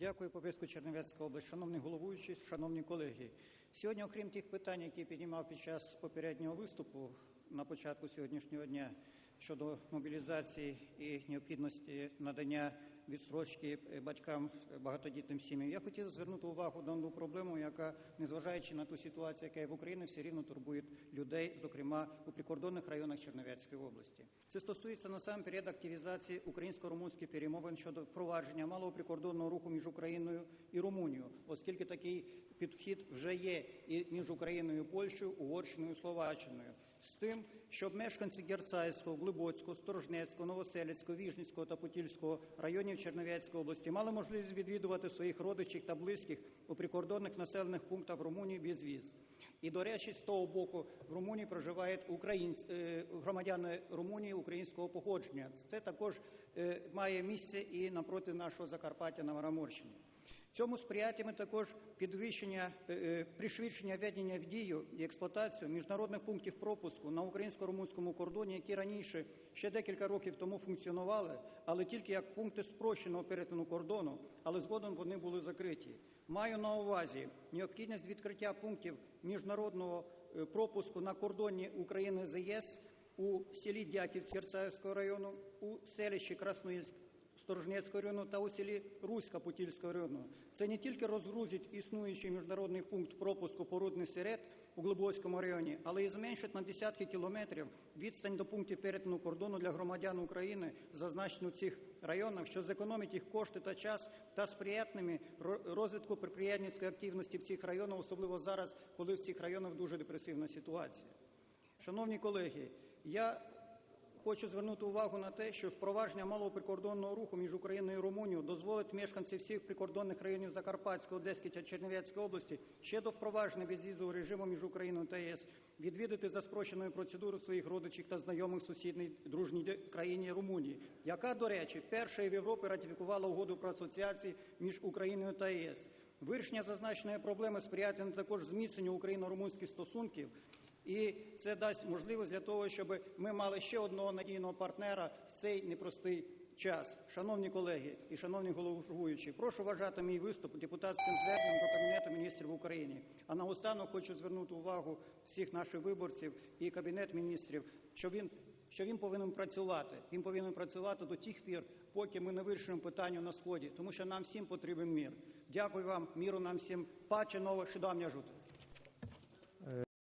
Дякую, Попівську Чернівецька область. Шановний головуючий, шановні колеги. Сьогодні, окрім тих питань, які піднімав під час попереднього виступу на початку сьогоднішнього дня щодо мобілізації і необхідності надання відстрочки батькам багатодітним сім'ям, я хотів звернути увагу на одну проблему, яка, незважаючи на ту ситуацію, яка є в Україні, все рівно турбує людей, зокрема у прикордонних районах Чернівецької області. Це стосується насамперед активізації українсько-румунських перемовин щодо впровадження малого прикордонного руху між Україною і Румунією, оскільки такий підхід вже є і між Україною, і Польщею, Угорщиною, і Словаччиною. З тим, щоб мешканці Герцайського, Глибоцького, Сторожнецького, Новоселицького, Віжницького та Путільського районів Чернівецької області мали можливість відвідувати своїх родичів та близьких у прикордонних населених пунктах Румунії без віз. І, до речі, з того боку в Румунії проживають українці, е, громадяни Румунії українського походження. Це також е, має місце і напроти нашого Закарпаття на Мараморщині. Цьому сприятиме також підвищення е, е, пришвидшення введення в дію і експлуатацію міжнародних пунктів пропуску на українсько-румунському кордоні, які раніше ще декілька років тому функціонували, але тільки як пункти спрощеного перетину кордону, але згодом вони були закриті. Маю на увазі необхідність відкриття пунктів міжнародного е, пропуску на кордоні України з ЄС у селі Дяків Серцаївського району, у селищі Красноїльськ Сторожнецького району та у селі Руська Путільського району. Це не тільки розгрузить існуючий міжнародний пункт пропуску порудний серед у Глибоцькому районі, але і зменшить на десятки кілометрів відстань до пунктів перетину кордону для громадян України, зазначені у цих районах, що зекономить їх кошти та час та сприятиме розвитку підприємницької активності в цих районах, особливо зараз, коли в цих районах дуже депресивна ситуація. Шановні колеги, я Хочу звернути увагу на те, що впровадження малого прикордонного руху між Україною і Румунією дозволить мешканцям всіх прикордонних районів Закарпатської, Одеської та Чернівецької області ще до впровадження безвізового режиму між Україною та ЄС відвідати за спрощеною процедурою своїх родичів та знайомих в сусідній дружній країні Румунії, яка, до речі, першою в Європі ратифікувала угоду про асоціацію між Україною та ЄС. Вирішення зазначеної проблеми сприятиме також зміцненню україно-румунських стосунків і це дасть можливість для того, щоб ми мали ще одного надійного партнера в цей непростий час. Шановні колеги і шановні головуючі, прошу вважати мій виступ депутатським зверненням до Кабінету міністрів України. А наостанок хочу звернути увагу всіх наших виборців і Кабінет міністрів, що він що він повинен працювати. Він повинен працювати до тих пір, поки ми не вирішимо питання на сході, тому що нам всім потрібен мір. Дякую вам, міру нам всім. Паче нове, що жути.